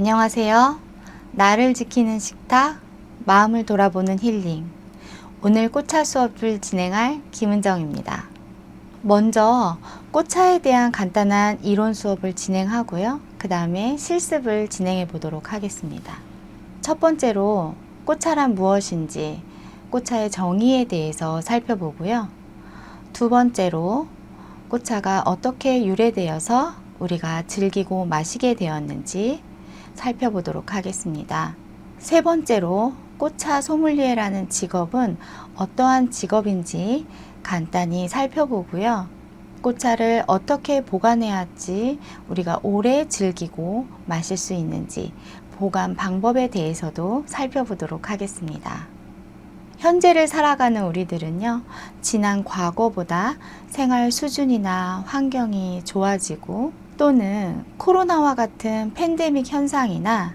안녕하세요. 나를 지키는 식탁, 마음을 돌아보는 힐링. 오늘 꽃차 수업을 진행할 김은정입니다. 먼저 꽃차에 대한 간단한 이론 수업을 진행하고요. 그 다음에 실습을 진행해 보도록 하겠습니다. 첫 번째로 꽃차란 무엇인지, 꽃차의 정의에 대해서 살펴보고요. 두 번째로 꽃차가 어떻게 유래되어서 우리가 즐기고 마시게 되었는지 살펴보도록 하겠습니다. 세 번째로 꽃차 소믈리에라는 직업은 어떠한 직업인지 간단히 살펴보고요. 꽃차를 어떻게 보관해야 할지 우리가 오래 즐기고 마실 수 있는지 보관 방법에 대해서도 살펴보도록 하겠습니다. 현재를 살아가는 우리들은요, 지난 과거보다 생활 수준이나 환경이 좋아지고 또는 코로나와 같은 팬데믹 현상이나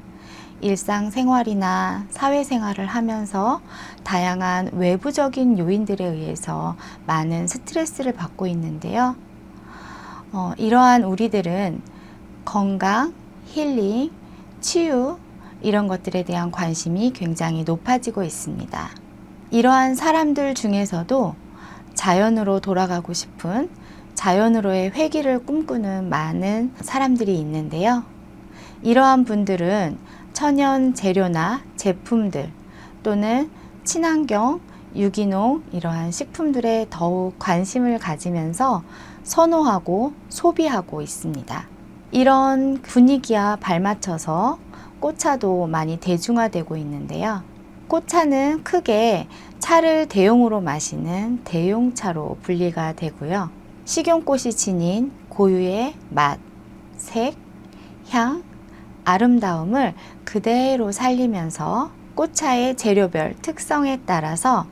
일상생활이나 사회생활을 하면서 다양한 외부적인 요인들에 의해서 많은 스트레스를 받고 있는데요. 어, 이러한 우리들은 건강, 힐링, 치유, 이런 것들에 대한 관심이 굉장히 높아지고 있습니다. 이러한 사람들 중에서도 자연으로 돌아가고 싶은 자연으로의 회귀를 꿈꾸는 많은 사람들이 있는데요. 이러한 분들은 천연 재료나 제품들 또는 친환경, 유기농 이러한 식품들에 더욱 관심을 가지면서 선호하고 소비하고 있습니다. 이런 분위기와 발맞춰서 꽃차도 많이 대중화되고 있는데요. 꽃차는 크게 차를 대용으로 마시는 대용차로 분리가 되고요. 식용꽃이 지닌 고유의 맛, 색, 향, 아름다움을 그대로 살리면서 꽃차의 재료별 특성에 따라서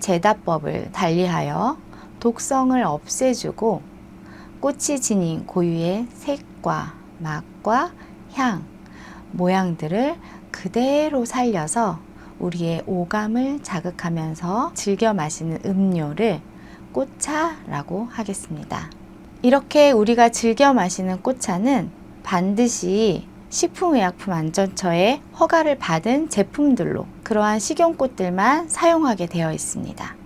제다법을 달리하여 독성을 없애주고 꽃이 지닌 고유의 색과 맛과 향, 모양들을 그대로 살려서 우리의 오감을 자극하면서 즐겨 마시는 음료를 꽃차라고 하겠습니다. 이렇게 우리가 즐겨 마시는 꽃차는 반드시 식품의약품안전처의 허가를 받은 제품들로 그러한 식용꽃들만 사용하게 되어 있습니다.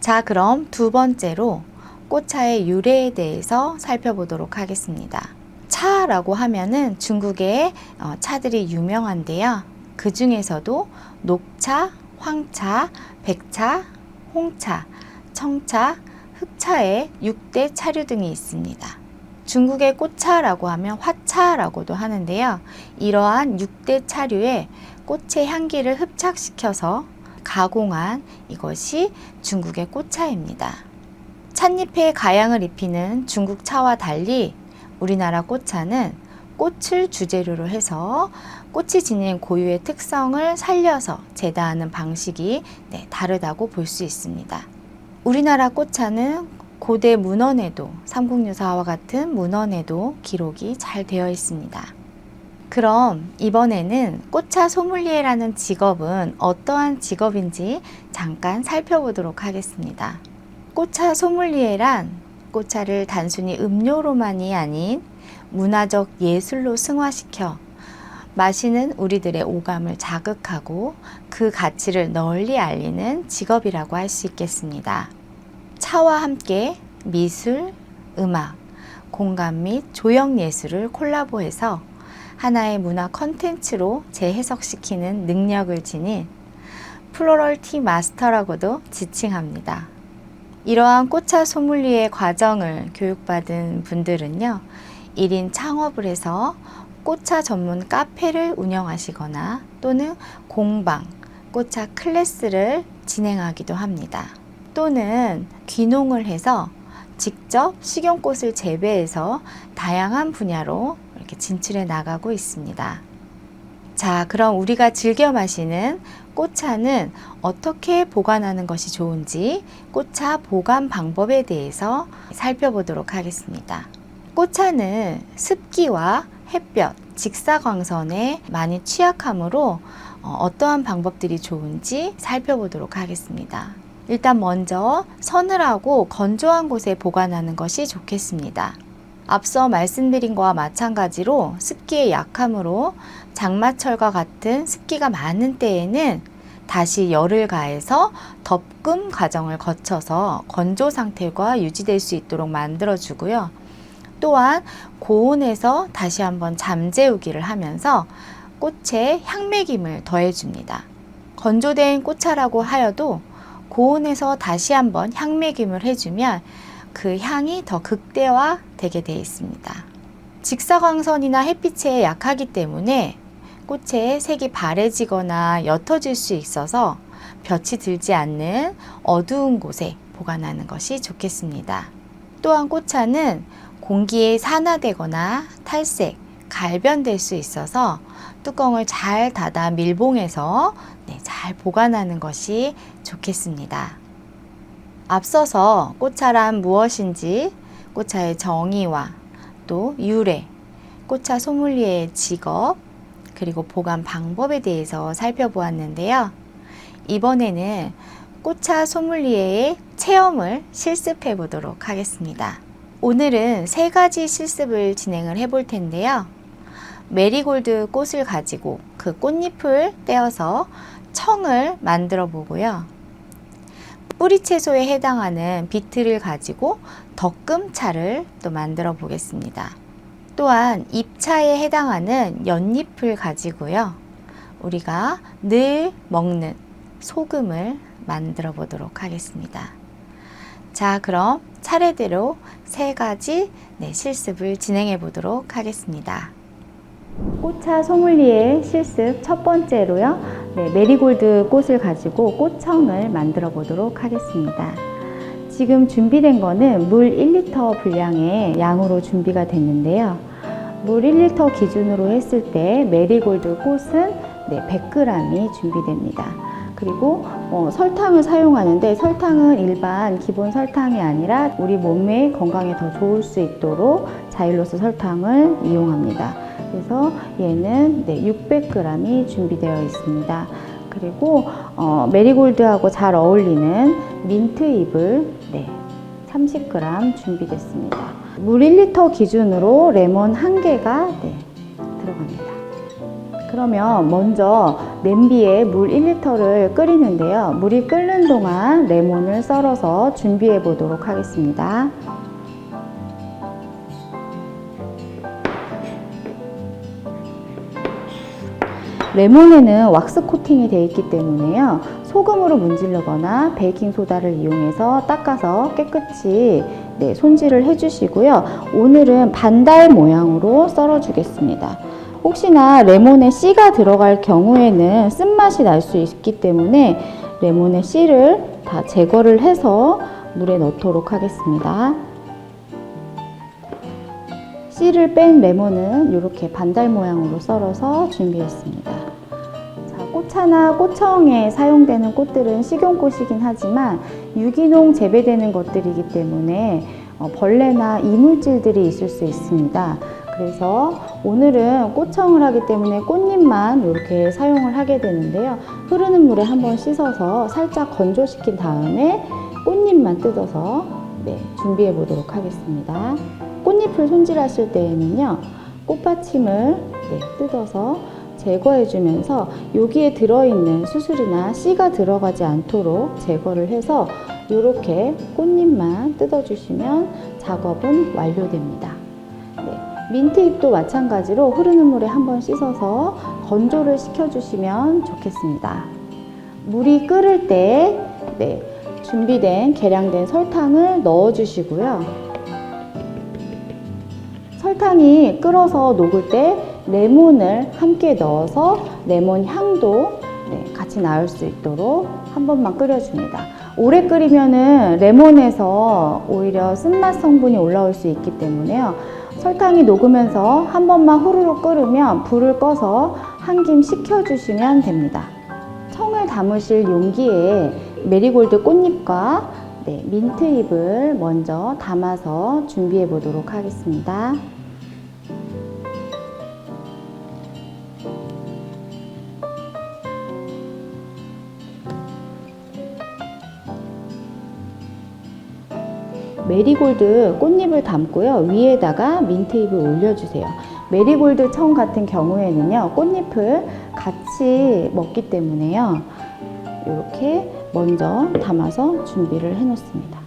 자, 그럼 두 번째로 꽃차의 유래에 대해서 살펴보도록 하겠습니다. 차라고 하면은 중국의 어, 차들이 유명한데요. 그 중에서도 녹차, 황차, 백차, 홍차, 청차, 흑차의 6대 차류 등이 있습니다. 중국의 꽃차라고 하면 화차라고도 하는데요. 이러한 6대 차류에 꽃의 향기를 흡착시켜서 가공한 이것이 중국의 꽃차입니다. 찻잎에 가양을 입히는 중국 차와 달리 우리나라 꽃차는 꽃을 주재료로 해서 꽃이 지닌 고유의 특성을 살려서 제다하는 방식이 네, 다르다고 볼 수 있습니다. 우리나라 꽃차는 고대 문헌에도 삼국유사와 같은 문헌에도 기록이 잘 되어 있습니다. 그럼 이번에는 꽃차 소믈리에라는 직업은 어떠한 직업인지 잠깐 살펴보도록 하겠습니다. 꽃차 소믈리에란 꽃차를 단순히 음료로만이 아닌 문화적 예술로 승화시켜 마시는 우리들의 오감을 자극하고 그 가치를 널리 알리는 직업이라고 할 수 있겠습니다. 차와 함께 미술, 음악, 공간 및 조형 예술을 콜라보해서 하나의 문화 컨텐츠로 재해석시키는 능력을 지닌 플로럴 티 마스터라고도 지칭합니다. 이러한 꽃차 소믈리에 과정을 교육받은 분들은요, 1인 창업을 해서 꽃차 전문 카페를 운영하시거나 또는 공방, 꽃차 클래스를 진행하기도 합니다. 또는 귀농을 해서 직접 식용꽃을 재배해서 다양한 분야로 이렇게 진출해 나가고 있습니다. 자, 그럼 우리가 즐겨 마시는 꽃차는 어떻게 보관하는 것이 좋은지 꽃차 보관 방법에 대해서 살펴보도록 하겠습니다. 꽃차는 습기와 햇볕, 직사광선에 많이 취약하므로 어, 어떠한 방법들이 좋은지 살펴보도록 하겠습니다. 일단 먼저 서늘하고 건조한 곳에 보관하는 것이 좋겠습니다. 앞서 말씀드린 거와 마찬가지로 습기의 약함으로 장마철과 같은 습기가 많은 때에는 다시 열을 가해서 덮금 과정을 거쳐서 건조 상태가 유지될 수 있도록 만들어 주고요. 또한 고온에서 다시 한번 잠재우기를 하면서 꽃에 향매김을 더해 줍니다. 건조된 꽃차라고 하여도 고온에서 다시 한번 향매김을 해주면 그 향이 더 극대화 되게 되어 있습니다. 직사광선이나 햇빛에 약하기 때문에 꽃의 색이 바래지거나 옅어질 수 있어서 볕이 들지 않는 어두운 곳에 보관하는 것이 좋겠습니다. 또한 꽃차는 공기에 산화되거나 탈색, 갈변될 수 있어서 뚜껑을 잘 닫아 밀봉해서 네, 잘 보관하는 것이 좋겠습니다. 앞서서 꽃차란 무엇인지 꽃차의 정의와 또 유래, 꽃차 소믈리에의 직업, 그리고 보관 방법에 대해서 살펴보았는데요. 이번에는 꽃차 소믈리에의 체험을 실습해 보도록 하겠습니다. 오늘은 세 가지 실습을 진행을 해 볼 텐데요. 메리골드 꽃을 가지고 그 꽃잎을 떼어서 청을 만들어 보고요. 뿌리 채소에 해당하는 비트를 가지고 덕금차를 또 만들어 보겠습니다. 또한 잎차에 해당하는 연잎을 가지고요. 우리가 늘 먹는 소금을 만들어 보도록 하겠습니다. 자, 그럼 차례대로 세 가지 네, 실습을 진행해 보도록 하겠습니다. 꽃차 소믈리에 실습 첫 번째로요. 네, 메리골드 꽃을 가지고 꽃청을 만들어 보도록 하겠습니다. 지금 준비된 거는 물 1리터 분량의 양으로 준비가 됐는데요. 물 1리터 기준으로 했을 때 메리골드 꽃은 네, 100g이 준비됩니다. 그리고 어, 설탕을 사용하는데 설탕은 일반 기본 설탕이 아니라 우리 몸의 건강에 더 좋을 수 있도록 자일로스 설탕을 이용합니다. 그래서 얘는 네, 600g이 준비되어 있습니다. 그리고 어, 메리골드하고 잘 어울리는 민트 잎을 네, 30g 준비됐습니다. 물 1리터 기준으로 레몬 1개가 네, 들어갑니다. 그러면 먼저 냄비에 물 1리터를 끓이는데요. 물이 끓는 동안 레몬을 썰어서 준비해 보도록 하겠습니다. 레몬에는 왁스 코팅이 되어 있기 때문에요. 소금으로 문지르거나 베이킹 소다를 이용해서 닦아서 깨끗이 네, 손질을 해주시고요. 오늘은 반달 모양으로 썰어 주겠습니다. 혹시나 레몬에 씨가 들어갈 경우에는 쓴맛이 날 수 있기 때문에 레몬의 씨를 다 제거를 해서 물에 넣도록 하겠습니다. 씨를 뺀 레몬은 이렇게 반달 모양으로 썰어서 준비했습니다. 자, 꽃차나 꽃청에 사용되는 꽃들은 식용꽃이긴 하지만 유기농 재배되는 것들이기 때문에 어, 벌레나 이물질들이 있을 수 있습니다. 그래서 오늘은 꽃청을 하기 때문에 꽃잎만 이렇게 사용을 하게 되는데요. 흐르는 물에 한번 씻어서 살짝 건조시킨 다음에 꽃잎만 뜯어서 네, 준비해 보도록 하겠습니다. 꽃잎을 손질하실 때에는요, 꽃받침을 네, 뜯어서 제거해 주면서 여기에 들어있는 수술이나 씨가 들어가지 않도록 제거를 해서 이렇게 꽃잎만 뜯어주시면 작업은 완료됩니다. 네, 민트잎도 마찬가지로 흐르는 물에 한번 씻어서 건조를 시켜주시면 좋겠습니다. 물이 끓을 때 네, 준비된 계량된 설탕을 넣어주시고요. 설탕이 끓어서 녹을 때 레몬을 함께 넣어서 레몬 향도 네, 같이 나올 수 있도록 한 번만 끓여줍니다. 오래 끓이면은 레몬에서 오히려 쓴맛 성분이 올라올 수 있기 때문에요. 설탕이 녹으면서 한 번만 후루룩 끓으면 불을 꺼서 한 김 식혀주시면 됩니다. 청을 담으실 용기에 메리골드 꽃잎과 네, 민트잎을 먼저 담아서 준비해 보도록 하겠습니다. 메리골드 꽃잎을 담고요. 위에다가 민트잎을 올려주세요. 메리골드 청 같은 경우에는요. 꽃잎을 같이 먹기 때문에요. 이렇게 먼저 담아서 준비를 해 놓습니다.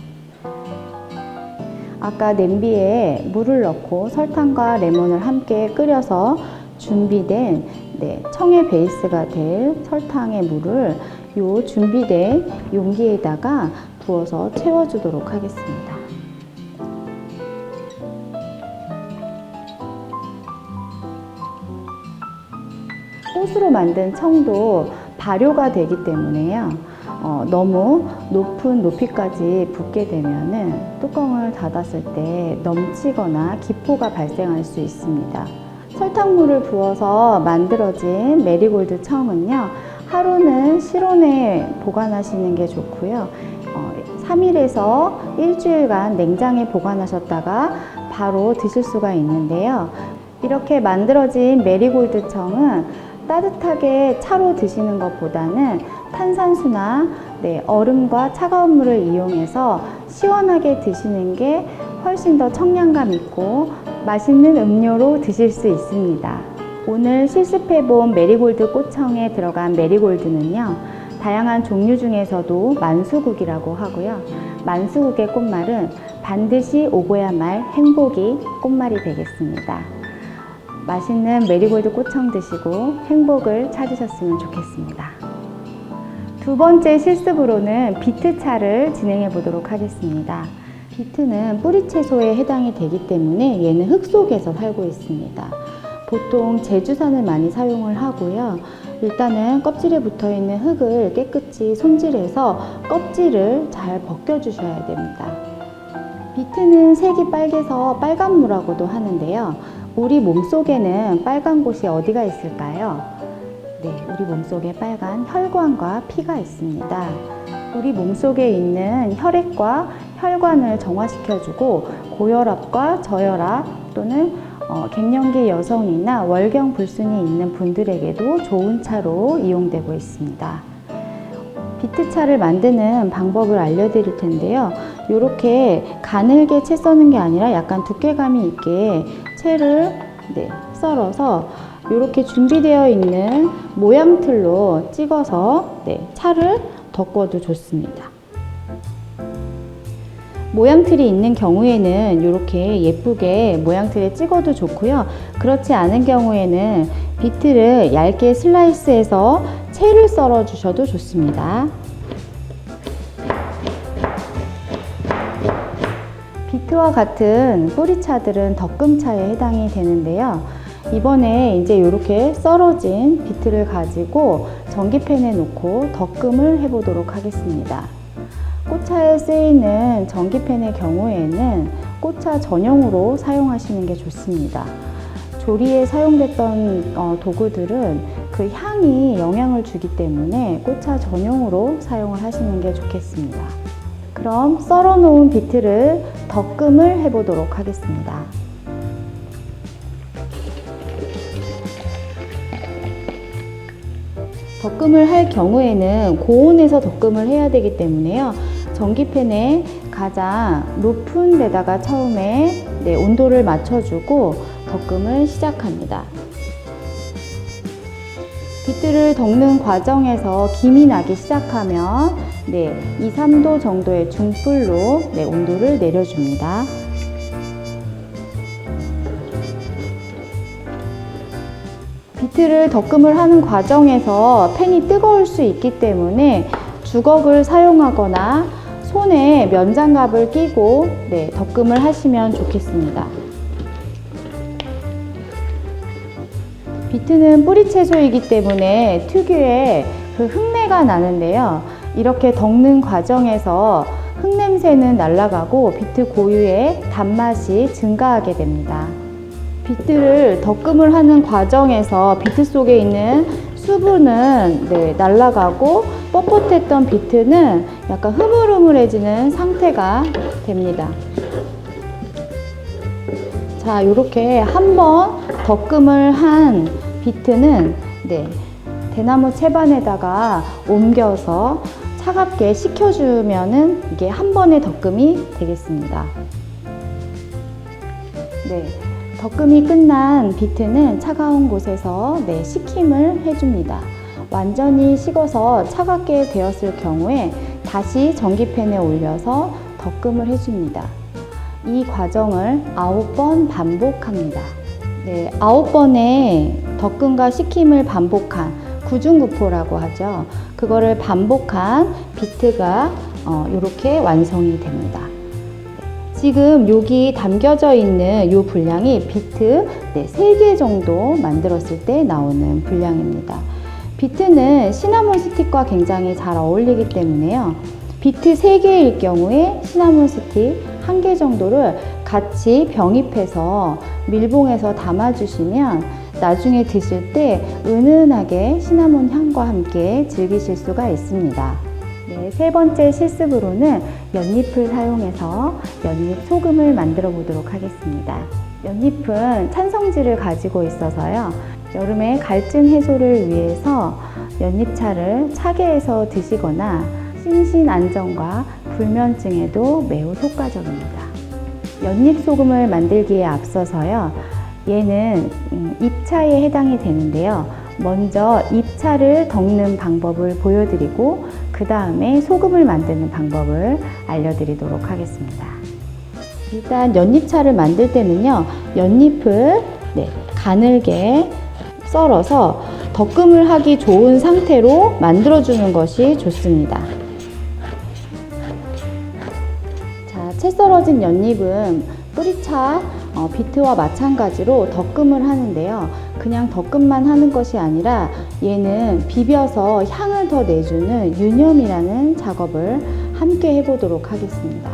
아까 냄비에 물을 넣고 설탕과 레몬을 함께 끓여서 준비된 네, 청의 베이스가 될 설탕의 물을 요 준비된 용기에다가 부어서 채워주도록 하겠습니다. 꽃으로 만든 청도 발효가 되기 때문에요. 어, 너무 높은 높이까지 붓게 되면은 뚜껑을 닫았을 때 넘치거나 기포가 발생할 수 있습니다. 설탕물을 부어서 만들어진 메리골드 청은요, 하루는 실온에 보관하시는 게 좋고요. 어, 3일에서 일주일간 냉장에 보관하셨다가 바로 드실 수가 있는데요. 이렇게 만들어진 메리골드 청은 따뜻하게 차로 드시는 것보다는 탄산수나 네, 얼음과 차가운 물을 이용해서 시원하게 드시는 게 훨씬 더 청량감 있고 맛있는 음료로 드실 수 있습니다. 오늘 실습해본 메리골드 꽃청에 들어간 메리골드는요, 다양한 종류 중에서도 만수국이라고 하고요. 만수국의 꽃말은 반드시 오고야 말 행복이 꽃말이 되겠습니다. 맛있는 메리골드 꽃청 드시고 행복을 찾으셨으면 좋겠습니다. 두 번째 실습으로는 비트차를 진행해 보도록 하겠습니다. 비트는 뿌리 채소에 해당이 되기 때문에 얘는 흙 속에서 살고 있습니다. 보통 제주산을 많이 사용을 하고요. 일단은 껍질에 붙어 있는 흙을 깨끗이 손질해서 껍질을 잘 벗겨 주셔야 됩니다. 비트는 색이 빨개서 빨간무라고도 하는데요. 우리 몸속에는 빨간 곳이 어디가 있을까요? 네, 우리 몸속에 빨간 혈관과 피가 있습니다. 우리 몸속에 있는 혈액과 혈관을 정화시켜주고 고혈압과 저혈압 또는 어, 갱년기 여성이나 월경 불순이 있는 분들에게도 좋은 차로 이용되고 있습니다. 비트차를 만드는 방법을 알려드릴 텐데요. 이렇게 가늘게 채 써는 게 아니라 약간 두께감이 있게 채를 네, 썰어서 이렇게 준비되어 있는 모양틀로 찍어서 네, 차를 덮어도 좋습니다. 모양틀이 있는 경우에는 이렇게 예쁘게 모양틀에 찍어도 좋고요. 그렇지 않은 경우에는 비트를 얇게 슬라이스해서 채를 썰어 주셔도 좋습니다. 비트와 같은 뿌리차들은 덕금차에 해당이 되는데요. 이번에 이제 이렇게 썰어진 비트를 가지고 전기팬에 놓고 덕금을 해보도록 하겠습니다. 꽃차에 쓰이는 전기팬의 경우에는 꽃차 전용으로 사용하시는 게 좋습니다. 조리에 사용됐던 어, 도구들은 그 향이 영향을 주기 때문에 꽃차 전용으로 사용을 하시는 게 좋겠습니다. 그럼 썰어 놓은 비트를 덕금을 해보도록 하겠습니다. 덕금을 할 경우에는 고온에서 덕금을 해야 되기 때문에요. 전기팬에 가장 높은 데다가 처음에 네, 온도를 맞춰주고 덕금을 시작합니다. 비트를 덕는 과정에서 김이 나기 시작하면 네, 2, 3도 정도의 중불로 네, 온도를 내려줍니다. 비트를 덕금을 하는 과정에서 팬이 뜨거울 수 있기 때문에 주걱을 사용하거나 손에 면장갑을 끼고 네, 덕금을 하시면 좋겠습니다. 비트는 뿌리 채소이기 때문에 특유의 그 흙내가 나는데요. 이렇게 덕는 과정에서 흙냄새는 날아가고 비트 고유의 단맛이 증가하게 됩니다. 비트를 덕금을 하는 과정에서 비트 속에 있는 수분은 네, 날아가고 뻣뻣했던 비트는 약간 흐물흐물해지는 상태가 됩니다. 자, 이렇게 한 번 덕금을 한 비트는 네, 대나무 채반에다가 옮겨서 차갑게 식혀주면은 이게 한 번의 덕금이 되겠습니다. 네, 덕금이 끝난 비트는 차가운 곳에서 네, 식힘을 해줍니다. 완전히 식어서 차갑게 되었을 경우에 다시 전기팬에 올려서 덕금을 해줍니다. 이 과정을 9번 반복합니다. 네, 9번의 덕금과 식힘을 반복한 구중구포라고 하죠. 그거를 반복한 비트가 어, 이렇게 완성이 됩니다. 지금 여기 담겨져 있는 이 분량이 비트 네, 3개 정도 만들었을 때 나오는 분량입니다. 비트는 시나몬 스틱과 굉장히 잘 어울리기 때문에요. 비트 3개일 경우에 시나몬 스틱 1개 정도를 같이 병입해서 밀봉해서 담아주시면 나중에 드실 때 은은하게 시나몬 향과 함께 즐기실 수가 있습니다. 네, 세 번째 실습으로는 연잎을 사용해서 연잎 소금을 만들어 보도록 하겠습니다. 연잎은 찬성질을 가지고 있어서요. 여름에 갈증 해소를 위해서 연잎차를 차게 해서 드시거나 심신 안정과 불면증에도 매우 효과적입니다. 연잎 소금을 만들기에 앞서서요. 얘는 음, 잎차에 해당이 되는데요. 먼저 잎차를 덮는 방법을 보여드리고 그 다음에 소금을 만드는 방법을 알려드리도록 하겠습니다. 일단 연잎차를 만들 때는요, 연잎을 네, 가늘게 썰어서 덕금을 하기 좋은 상태로 만들어주는 것이 좋습니다. 자, 채 썰어진 연잎은 뿌리차 어, 비트와 마찬가지로 덕금을 하는데요. 그냥 덕금만 하는 것이 아니라 얘는 비벼서 향을 더 내주는 유념이라는 작업을 함께 해보도록 하겠습니다.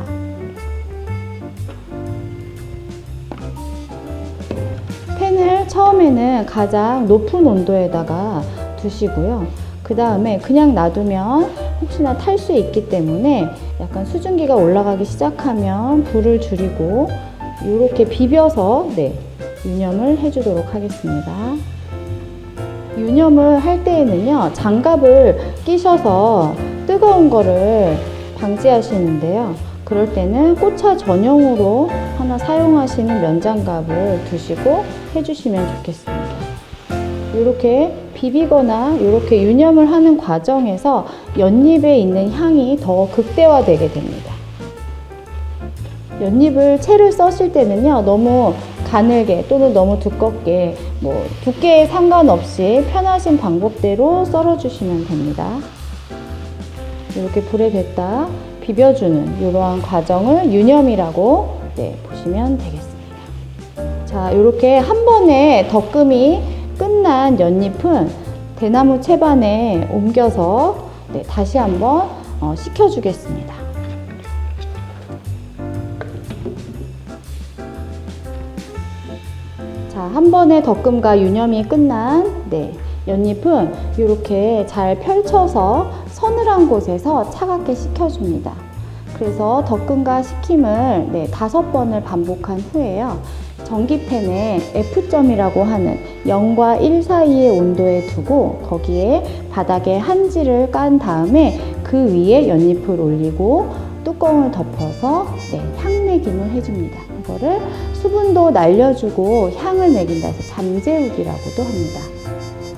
팬을 처음에는 가장 높은 온도에다가 두시고요. 그 다음에 그냥 놔두면 혹시나 탈 수 있기 때문에 약간 수증기가 올라가기 시작하면 불을 줄이고 이렇게 비벼서 네, 유념을 해주도록 하겠습니다. 유념을 할 때에는요, 장갑을 끼셔서 뜨거운 거를 방지하시는데요. 그럴 때는 꽃차 전용으로 하나 사용하시는 면장갑을 두시고 해주시면 좋겠습니다. 이렇게 비비거나 이렇게 유념을 하는 과정에서 연잎에 있는 향이 더 극대화되게 됩니다. 연잎을 채를 써실 때는요, 너무 가늘게 또는 너무 두껍게 뭐 두께에 상관없이 편하신 방법대로 썰어 주시면 됩니다. 이렇게 불에 댔다 비벼주는 이러한 과정을 유념이라고 네, 보시면 되겠습니다. 자, 이렇게 한 번에 덕금이 끝난 연잎은 대나무 채반에 옮겨서 네, 다시 한번 어, 식혀주겠습니다. 자, 한 번에 덕금과 유념이 끝난 네, 연잎은 이렇게 잘 펼쳐서 서늘한 곳에서 차갑게 식혀줍니다. 그래서 덕금과 식힘을 네, 다섯 번을 반복한 후에요. 전기팬에 F점이라고 하는 0과 1 사이의 온도에 두고 거기에 바닥에 한지를 깐 다음에 그 위에 연잎을 올리고 뚜껑을 덮어서 네, 향내김을 해줍니다. 이거를 수분도 날려주고 향을 매긴다 해서 잠재우기라고도 합니다.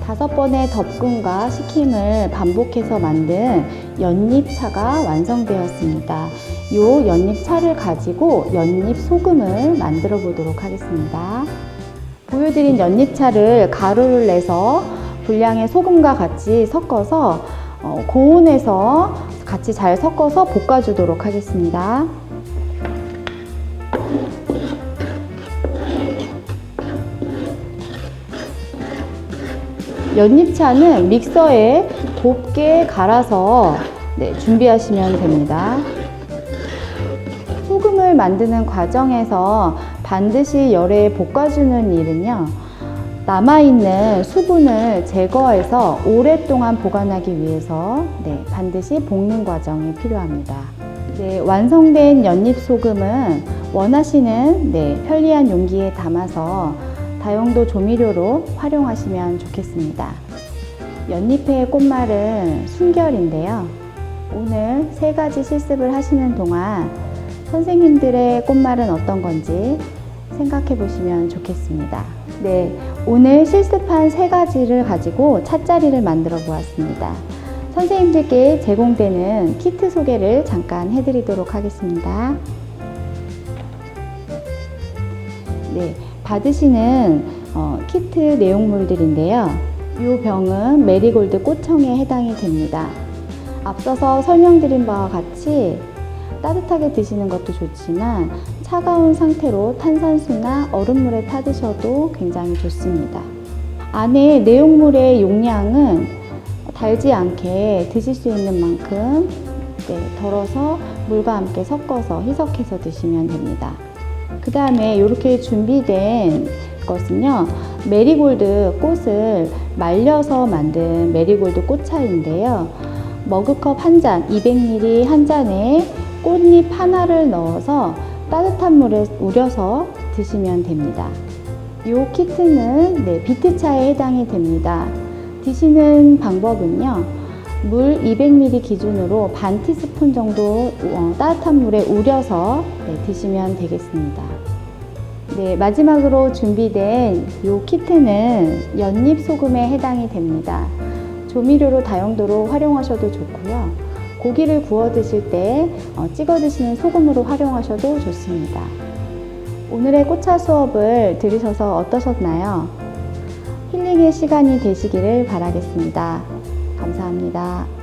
다섯 번의 덮금과 식힘을 반복해서 만든 연잎차가 완성되었습니다. 이 연잎차를 가지고 연잎 소금을 만들어 보도록 하겠습니다. 보여드린 연잎차를 가루를 내서 분량의 소금과 같이 섞어서 어, 고온에서 같이 잘 섞어서 볶아주도록 하겠습니다. 연잎차는 믹서에 곱게 갈아서 네, 준비하시면 됩니다. 소금을 만드는 과정에서 반드시 열에 볶아주는 일은요. 남아있는 수분을 제거해서 오랫동안 보관하기 위해서 네, 반드시 볶는 과정이 필요합니다. 네, 완성된 연잎 소금은 원하시는 네, 편리한 용기에 담아서 다용도 조미료로 활용하시면 좋겠습니다. 연잎의 꽃말은 순결인데요. 오늘 세 가지 실습을 하시는 동안 선생님들의 꽃말은 어떤 건지 생각해 보시면 좋겠습니다. 네, 오늘 실습한 세 가지를 가지고 찻자리를 만들어 보았습니다. 선생님들께 제공되는 키트 소개를 잠깐 해드리도록 하겠습니다. 네, 받으시는 어, 키트 내용물들인데요. 이 병은 메리골드 꽃청에 해당이 됩니다. 앞서서 설명드린 바와 같이 따뜻하게 드시는 것도 좋지만 차가운 상태로 탄산수나 얼음물에 타 드셔도 굉장히 좋습니다. 안에 내용물의 용량은 달지 않게 드실 수 있는 만큼 네, 덜어서 물과 함께 섞어서 희석해서 드시면 됩니다. 그 다음에 이렇게 준비된 것은요, 메리골드 꽃을 말려서 만든 메리골드 꽃차인데요. 머그컵 한 잔, 200ml 한 잔에 꽃잎 하나를 넣어서 따뜻한 물에 우려서 드시면 됩니다. 이 키트는 네, 비트차에 해당이 됩니다. 드시는 방법은요. 물 200ml 기준으로 반 티스푼 정도 어, 따뜻한 물에 우려서 네, 드시면 되겠습니다. 네, 마지막으로 준비된 이 키트는 연잎 소금에 해당이 됩니다. 조미료로 다용도로 활용하셔도 좋고요. 고기를 구워 드실 때 어, 찍어 드시는 소금으로 활용하셔도 좋습니다. 오늘의 꽃차 수업을 들으셔서 어떠셨나요? 힐링의 시간이 되시기를 바라겠습니다. 감사합니다.